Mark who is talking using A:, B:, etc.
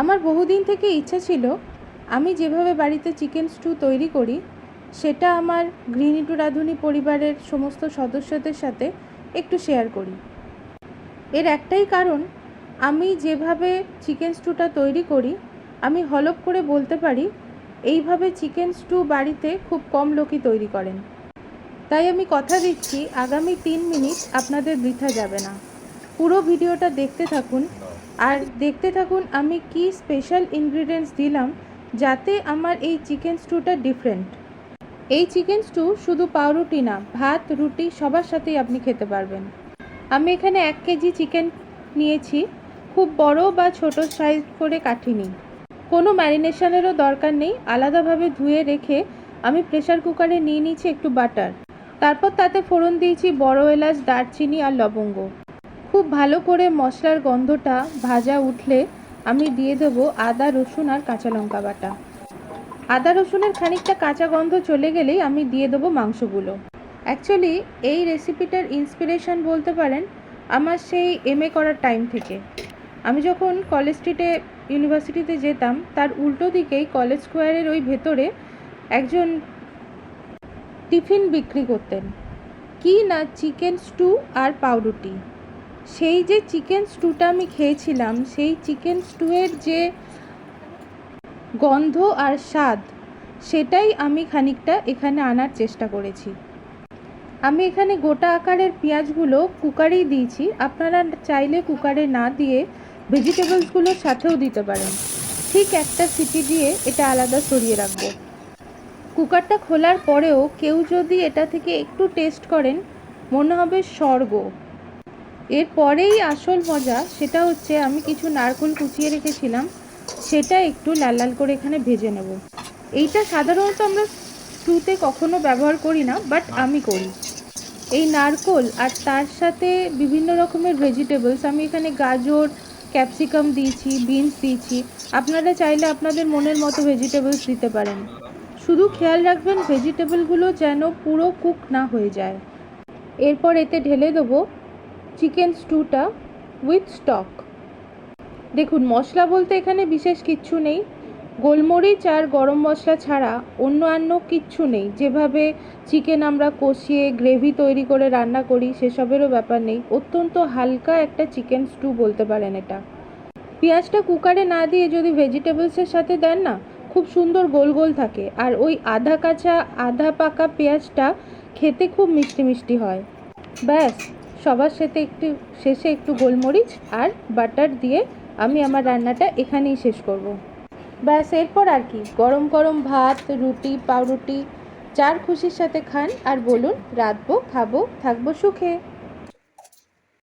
A: আমার বহুদিন থেকে ইচ্ছা ছিল, আমি যেভাবে বাড়িতে চিকেন স্টু তৈরি করি, সেটা আমার গৃহিণী টু রাঁধুনি পরিবারের সমস্ত সদস্যদের সাথে একটু শেয়ার করি। এর একটাই কারণ, আমি যেভাবে চিকেন স্টুটা তৈরি করি, আমি হলপ করে বলতে পারি, এইভাবে চিকেন স্টু বাড়িতে খুব কম লোকই তৈরি করেন। তাই আমি কথা দিচ্ছি, আগামী তিন মিনিট আপনাদের বৃথা যাবে না। পুরো ভিডিওটা দেখতে থাকুন। আর দেখতে থাকুন, আমি কি স্পেশাল ইনগ্রিডিয়েন্টস দিলাম যাতে আমার এই চিকেন স্টুটা ডিফারেন্ট এই চিকেন স্টু শুধু পাউরুটি না, ভাত, রুটি সবার সাথেই আপনি খেতে পারবেন। আমি এখানে এক কেজি চিকেন নিয়েছি, খুব বড় বা ছোট সাইজ করে কাটিনি কোনো ম্যারিনেশনেরও দরকার নেই, আলাদাভাবে ধুয়ে রেখে আমি প্রেসার কুকারে নিয়ে নিয়েছি একটু বাটার তারপর তাতে ফোড়ন দিয়েছি বড় এলাচ, দারচিনি আর লবঙ্গ। খুব ভালো করে মশলার গন্ধটা ভাজা উঠলে আমি দিয়ে দেবো আদা, রসুন আর কাঁচা লঙ্কা বাটা। আদা, রসুনের খানিকটা কাঁচা গন্ধ চলে গেলেই আমি দিয়ে দেবো মাংসগুলো। অ্যাকচুয়ালি এই রেসিপিটার ইন্সপিরেশন বলতে পারেন আমার সেই এম এ করার টাইম থেকে। আমি যখন কলেজ স্ট্রিটে ইউনিভার্সিটিতে যেতাম, তার উল্টো দিকেই কলেজ স্কোয়ারের ওই ভেতরে একজন টিফিন বিক্রি করতেন। কি না চিকেন স্টু আর পাউরুটি। সেই যে চিকেন স্টুটা আমি খেয়েছিলাম, সেই চিকেন স্টুয়ের যে গন্ধ আর স্বাদ, সেটাই আমি খানিকটা এখানে আনার চেষ্টা করেছি। আমি এখানে গোটা আকারের পেঁয়াজগুলো কুকারেই দিয়েছি। আপনারা চাইলে কুকারে না দিয়ে ভেজিটেবলসগুলোর সাথেও দিতে পারেন। ঠিক একটা সিটি দিয়ে এটা আলাদা সরিয়ে রাখব। কুকারটা খোলার পরেও কেউ যদি এটা থেকে একটু টেস্ট করেন, মনে হবে স্বর্গ। এরপরেই আসল মজা সেটা হচ্ছে আমি কিছু নারকোল কুচিয়ে রেখেছিলাম, সেটা একটু লাল লাল করে এখানে ভেজে নেব। এইটা সাধারণত আমরা স্টুতে কখনো ব্যবহার করি না বাট আমি করি। এই নারকোল আর তার সাথে বিভিন্ন রকমের ভেজিটেবলস আমি এখানে গাজর ক্যাপসিকাম দিয়েছি বিনস দিয়েছি। আপনারা চাইলে আপনাদের মনের মতো ভেজিটেবলস দিতে পারেন। শুধু খেয়াল রাখবেন ভেজিটেবলগুলো যেন পুরো কুক না হয়ে যায়। এরপর এতে ঢেলে দেবো চিকেন স্টুটা উইথ স্টক। দেখুন, মশলা বলতে এখানে বিশেষ কিচ্ছু নেই। গোলমরিচ আর গরম মশলা ছাড়া অন্য অন্য কিচ্ছু নেই। যেভাবে চিকেন আমরা কষিয়ে গ্রেভি তৈরি করে রান্না করি, সেসবেরও ব্যাপার নেই। অত্যন্ত হালকা একটা চিকেন স্টু বলতে পারেন এটা। পেঁয়াজটা কুকারে না দিয়ে যদি ভেজিটেবলসের সাথে দেন না, খুব সুন্দর গোল গোল থাকে। আর ওই আধা কাঁচা, আধা পাকা পেঁয়াজটা খেতে খুব মিষ্টি মিষ্টি হয়। ব্যাস। সবার সাথে একটু, শেষে একটু গোলমরিচ আর বাটার দিয়ে আমি আমার রান্নাটা এখানেই শেষ করব। ব্যাস, এরপর আর কি, গরম গরম ভাত, রুটি, পাউরুটি, চার খুশির সাথে খান আর বলুন, রাঁধবো, খাব, থাকব সুখে